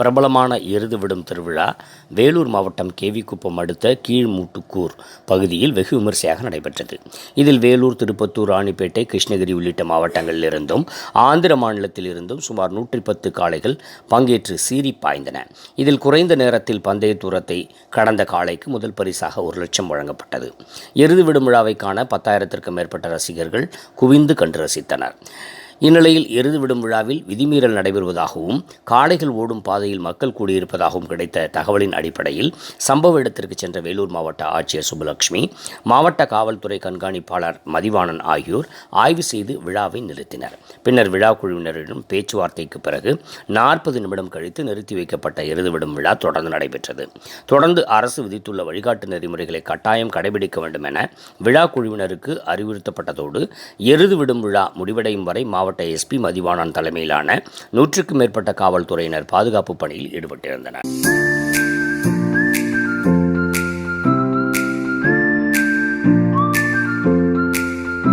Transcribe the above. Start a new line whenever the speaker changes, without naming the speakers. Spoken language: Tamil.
பிரபலமான எருது விடும் திருவிழா வேலூர் மாவட்டம் கேவிக்குப்பம் அடுத்த கீழ்மூட்டுக்கூர் பகுதியில் வெகு விமரிசையாக நடைபெற்றது. இதில் வேலூர் திருப்பத்தூர் ராணிப்பேட்டை கிருஷ்ணகிரி உள்ளிட்ட மாவட்டங்களிலிருந்தும் ஆந்திர மாநிலத்திலிருந்தும் சுமார் நூற்றி பத்து காளைகள் பங்கேற்று சீறி பாய்ந்தன. இதில் குறைந்த நேரத்தில் பந்தய தூரத்தை கடந்த காளைக்கு முதல் பரிசாக ஒரு லட்சம் வழங்கப்பட்டது. எருது விடும் விழாவை காண பத்தாயிரத்திற்கும் மேற்பட்ட ரசிகர்கள் குவிந்து கண்டு ரசித்தனர். இந்நிலையில் எருது விடும் விழாவில் விதிமீறல் நடைபெறுவதாகவும் காளைகள் ஓடும் பாதையில் மக்கள் கூடியிருப்பதாகவும் கிடைத்த தகவலின் அடிப்படையில் சம்பவ இடத்திற்கு சென்ற வேலூர் மாவட்ட ஆட்சியர் சுப்புலட்சுமி மாவட்ட காவல்துறை கண்காணிப்பாளர் மதிவாணன் ஆகியோர் ஆய்வு செய்து விழாவை நிறுத்தினர். பின்னர் விழா குழுவினரிடம் பேச்சுவார்த்தைக்கு பிறகு நாற்பது நிமிடம் கழித்து நிறுத்தி வைக்கப்பட்ட எருது விடும் விழா தொடர்ந்து நடைபெற்றது. தொடர்ந்து அரசு விதித்துள்ள வழிகாட்டு நெறிமுறைகளை கட்டாயம் கடைபிடிக்க வேண்டும் என விழா குழுவினருக்கு அறிவுறுத்தப்பட்டதோடு எருது விடும் விழா முடிவடையும் வரை மாவட்ட எஸ்பி மதிவாணன் தலைமையிலான நூற்றுக்கும் மேற்பட்ட காவல்துறையினர் பாதுகாப்பு பணியில் ஈடுபட்டிருந்தனர்.